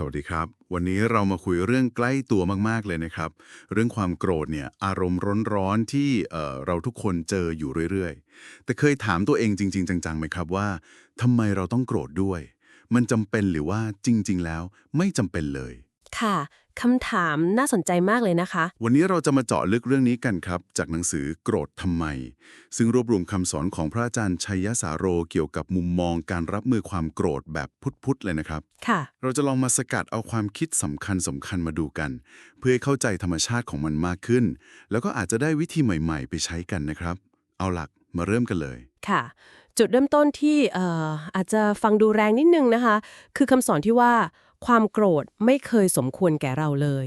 สวัสดีครับ วันนี้เรามาคุยเรื่องใกล้ตัวมาก ๆ เลยนะครับ เรื่องความโกรธเนี่ยอารมณ์ร้อนๆที่เเราทุกคนเจออยู่เรื่อยๆ แต่เคยถามตัวเองจริง ๆ จังๆไหมครับว่าทำไมเราต้องโกรธด้วย มันจำเป็นหรือว่าจริง ๆ แล้วไม่จำเป็นเลย ค่ะคำถามน่าสนใจมากเลยนะคะ วันนี้เราจะมาเจาะลึกเรื่องนี้กันครับ จากหนังสือโกรธทำไม ซึ่งรวบรวมคำสอนของพระอาจารย์ชัยสาโรเกี่ยวกับมุมมองการรับมือความโกรธแบบพุทธๆเลยนะครับ ค่ะ เราจะลองมาสกัดเอาความคิดสำคัญสำคัญมาดูกัน เพื่อให้เข้าใจธรรมชาติของมันมากขึ้น แล้วก็อาจจะได้วิธีใหม่ ๆ ไปใช้กันนะครับ เอาหลักมาเริ่มกันเลย ค่ะ จุดเริ่มต้นที่เอ่ออาจจะฟังดูแรงนิดนึงนะคะ คือคำสอนที่ว่า ความโกรธไม่เคยสมควรแก่เราเลย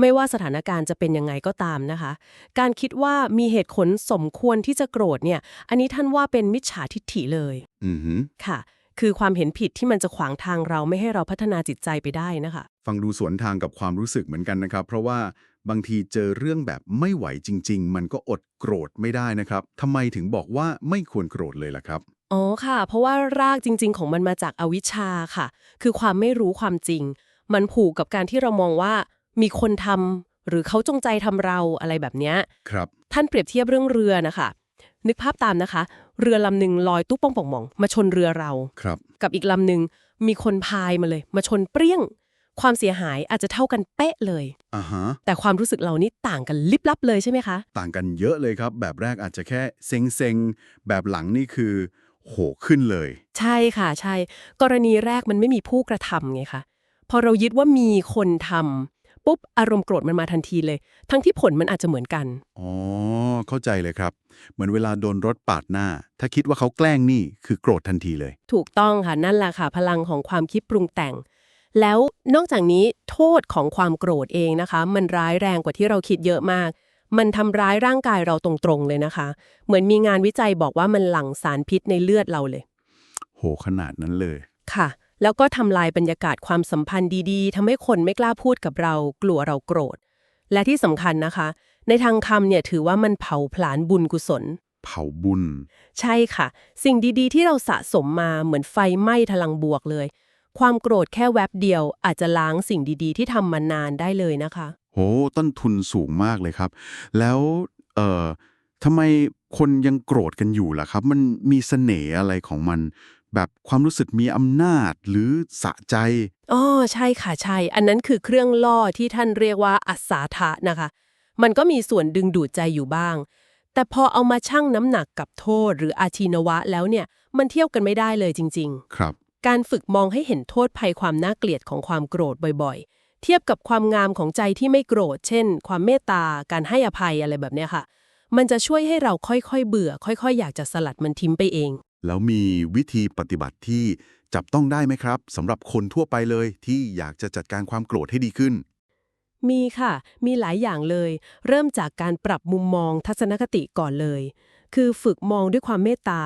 ไม่ว่าสถานการณ์จะเป็นยังไงก็ตามนะคะ การคิดว่ามีเหตุผลสมควรที่จะโกรธเนี่ย อันนี้ท่านว่าเป็นมิจฉาทิฏฐิเลยอือหือค่ะ คือความเห็นผิดที่มันจะขวางทางเราไม่ให้เราพัฒนาจิตใจไปได้นะคะ ฟังดูสวนทางกับความรู้สึกเหมือนกันนะครับ เพราะว่าบางทีเจอเรื่องแบบไม่ไหวจริง ๆ มันก็อดโกรธไม่ได้นะครับทำไมถึงบอกว่าไม่ควรโกรธเลยล่ะครับ อ๋อค่ะ เพราะว่ารากจริง ๆ ของมันมาจากอวิชชาค่ะ คือความไม่รู้ความจริง มันผูกกับการที่เรามองว่ามีคนทำหรือเขาจงใจทำเราอะไรแบบเนี้ยครับ ท่านเปรียบเทียบเรื่องเรือนะคะ นึกภาพตามนะคะ เรือลำหนึ่งลอยตุ๊บป่องป่องมอง มาชนเรือเรา ครับ กับอีกลำหนึ่งมีคนพายมาเลย มาชนเปรี้ยง ความเสียหายอาจจะเท่ากันเป๊ะเลย อ่าฮะ แต่ความรู้สึกเรานี่ต่างกันลิบลับเลยใช่ไหมคะ ต่างกันเยอะเลยครับ แบบแรกอาจจะแค่เซ็งๆ แบบหลังนี่คือ โหขึ้นเลย ใช่ค่ะใช่ กรณีแรกมันไม่มีผู้กระทำไงคะพอเรายึดว่ามีคนทำปุ๊บอารมณ์โกรธมันมาทันทีเลย ทั้งที่ผลมันอาจจะเหมือนกันอ๋อเข้าใจเลยครับ เหมือนเวลาโดนรถปาดหน้า ถ้าคิดว่าเขาแกล้งนี่คือโกรธทันทีเลย ถูกต้องค่ะนั่นแหละค่ะ พลังของความคิดปรุงแต่ง แล้วนอกจากนี้โทษของความโกรธเองนะคะ มันร้ายแรงกว่าที่เราคิดเยอะมาก มันทำร้ายร่างกายเราตรงๆเลยนะคะ เหมือนมีงานวิจัยบอกว่ามันหลั่งสารพิษในเลือดเราเลย โหขนาดนั้นเลย ค่ะ แล้วก็ทำลายบรรยากาศความสัมพันธ์ดีๆทำให้คนไม่กล้าพูดกับเรา กลัวเราโกรธ และที่สำคัญนะคะ ในทางคำเนี่ยถือว่ามันเผาผลาญบุญกุศล เผาบุญ ใช่ค่ะ สิ่งดีๆ ที่เราสะสมมาเหมือนไฟไหม้พลังบวกเลย ความโกรธแค่แวบเดียวอาจจะล้างสิ่งดีๆ ที่ทำมานานได้เลยนะคะ โห ต้นทุนสูงมากเลยครับ แล้วเอ่อทำไมคนยังโกรธกันอยู่ล่ะครับ มันมีเสน่ห์อะไรของมัน แบบความรู้สึกมีอำนาจหรือสะใจอ๋อใช่ค่ะใช่ อันนั้นคือเครื่องล่อที่ท่านเรียกว่าอัศาทะนะคะ มันก็มีส่วนดึงดูดใจอยู่บ้าง แต่พอเอามาชั่งน้ำหนักกับโทษหรืออาชีนวะแล้วเนี่ย มันเทียบกันไม่ได้เลยจริงครับๆการฝึกมองให้เห็นโทษภัยความน่าเกลียดของความโกรธบ่อยๆ เทียบกับความงามของใจที่ไม่โกรธ เช่น ความเมตตา การให้อภัยอะไรแบบเนี้ยค่ะ มันจะช่วยให้เราค่อยๆ เบื่อ ค่อยๆ อยากจะสลัดมันทิ้งไปเอง แล้วมีวิธีปฏิบัติที่จับต้องได้ไหมครับสำหรับคนทั่วไปเลยที่อยากจะจัดการความโกรธให้ดีขึ้น มีค่ะ มีหลายอย่างเลย เริ่มจากการปรับมุมมองทัศนคติก่อนเลย คือฝึกมองด้วยความเมตตา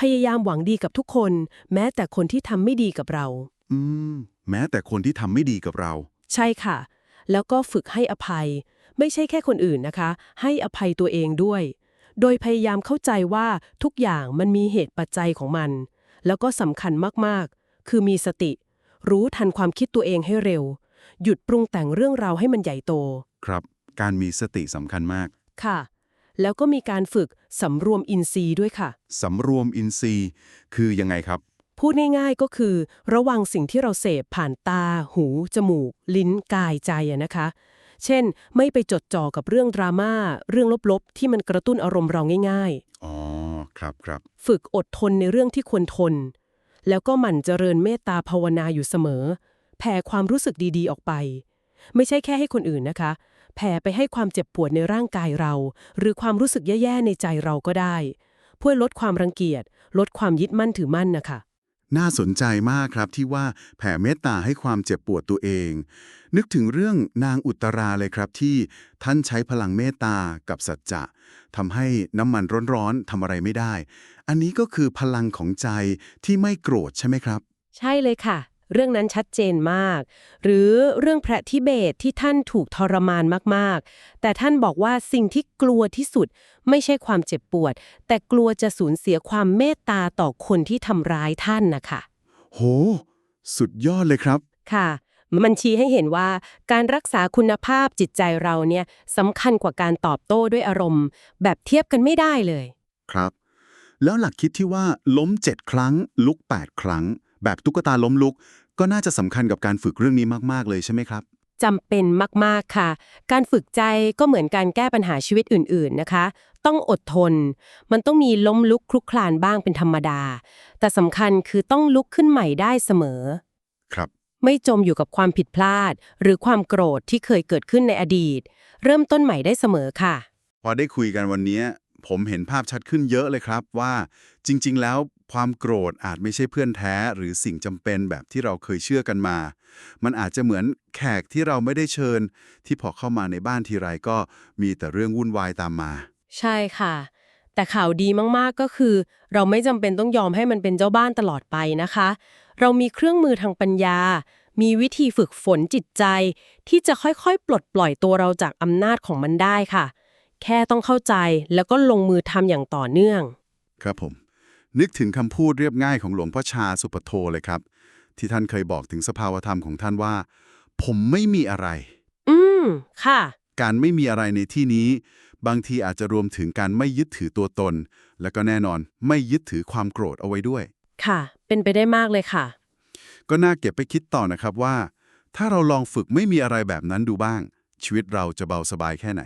พยายามหวังดีกับทุกคน แม้แต่คนที่ทำไม่ดีกับเรา อืม แม้แต่คนที่ทำไม่ดีกับเรา ใช่ค่ะ แล้วก็ฝึกให้อภัย ไม่ใช่แค่คนอื่นนะคะ ให้อภัยตัวเองด้วย โดยพยายามเข้าใจว่าทุกอย่างมันมีเหตุปัจจัยของมัน แล้วก็สำคัญมากๆ คือมีสติ รู้ทันความคิดตัวเองให้เร็ว หยุดปรุงแต่งเรื่องราวให้มันใหญ่โต ครับ การมีสติสำคัญมาก ค่ะ แล้วก็มีการฝึกสำรวมอินทรีย์ด้วยค่ะ สำรวมอินทรีย์ คือยังไงครับ พูดง่ายๆก็คือ ระวังสิ่งที่เราเสพผ่านตา หู จมูก ลิ้น กายใจอะนะคะ เช่น ไม่ไปจดจ่อกับเรื่องดราม่าเรื่องลบๆ ที่มันกระตุ้นอารมณ์เราง่ายอ๋อ ครับครับๆฝึกอดทนในเรื่องที่ควรทน แล้วก็หมั่นเจริญเมตตาภาวนาอยู่เสมอ แผ่ความรู้สึกดีๆ ออกไป ไม่ใช่แค่ให้คนอื่นนะคะ แผ่ไปให้ความเจ็บปวดในร่างกายเรา หรือความรู้สึกแย่ๆในใจเราก็ได้ เพื่อลดความรังเกียจ ลดความยึดมั่นถือมั่นนะคะ น่าสนใจมากครับที่ว่าแผ่เมตตาให้ความเจ็บปวดตัวเอง นึกถึงเรื่องนางอุตราเลยครับที่ท่านใช้พลังเมตตากับสัจจะทำให้น้ำมันร้อนๆทำอะไรไม่ได้ อันนี้ก็คือพลังของใจที่ไม่โกรธใช่ไหมครับ ใช่เลยค่ะ เรื่องนั้นชัดเจนมาก หรือเรื่องพระทิเบตที่ท่านถูกทรมานมากๆ แต่ท่านบอกว่าสิ่งที่กลัวที่สุดไม่ใช่ความเจ็บปวด แต่กลัวจะสูญเสียความเมตตาต่อคนที่ทำร้ายท่านนะคะ โห สุดยอดเลยครับ ค่ะมันชี้ให้เห็นว่าการรักษาคุณภาพจิตใจเราเนี่ยสำคัญกว่าการตอบโต้ด้วยอารมณ์ แบบเทียบกันไม่ได้เลย ครับ แล้วหลักคิดที่ว่าล้ม 7 ครั้ง ลุก 8 ครั้ง แบบตุ๊กตาล้มลุก ก็น่าจะสำคัญกับการฝึกเรื่องนี้มาก ๆ เลยใช่ไหมครับ จำเป็นมาก ๆ ค่ะ การฝึกใจก็เหมือนการแก้ปัญหาชีวิตอื่น ๆ นะคะ ต้องอดทน มันต้องมีล้มลุกคลุกคลานบ้างเป็นธรรมดา แต่สำคัญคือต้องลุกขึ้นใหม่ได้เสมอ ครับ ไม่จมอยู่กับความผิดพลาด หรือความโกรธที่เคยเกิดขึ้นในอดีต เริ่มต้นใหม่ได้เสมอค่ะ พอได้คุยกันวันนี้ ผมเห็นภาพชัดขึ้นเยอะเลยครับว่า จริง ๆ แล้ว ความโกรธอาจไม่ใช่เพื่อนแท้หรือสิ่งจำเป็นแบบที่เราเคยเชื่อกันมา มันอาจจะเหมือนแขกที่เราไม่ได้เชิญ ที่พอเข้ามาในบ้านทีไรก็มีแต่เรื่องวุ่นวายตามมา ใช่ค่ะ แต่ข่าวดีมากๆก็คือ เราไม่จำเป็นต้องยอมให้มันเป็นเจ้าบ้านตลอดไปนะคะ เรามีเครื่องมือทางปัญญา มีวิธีฝึกฝนจิตใจ ที่จะค่อยๆ ปลดปล่อยตัวเราจากอำนาจของมันได้ค่ะ แค่ต้องเข้าใจแล้วก็ลงมือทำอย่างต่อเนื่อง ครับผม นึกถึงคำพูดเรียบง่ายของหลวงพ่อชาสุปโทเลยครับ ที่ท่านเคยบอกถึงสภาวธรรมของท่านว่า ผมไม่มีอะไร อืม ค่ะ การไม่มีอะไรในที่นี้ บางทีอาจจะรวมถึงการไม่ยึดถือตัวตน และก็แน่นอนไม่ยึดถือความโกรธเอาไว้ด้วย ค่ะ เป็นไปได้มากเลยค่ะ ก็น่าเก็บไปคิดต่อนะครับว่า ถ้าเราลองฝึกไม่มีอะไรแบบนั้นดูบ้าง ชีวิตเราจะเบาสบายแค่ไหน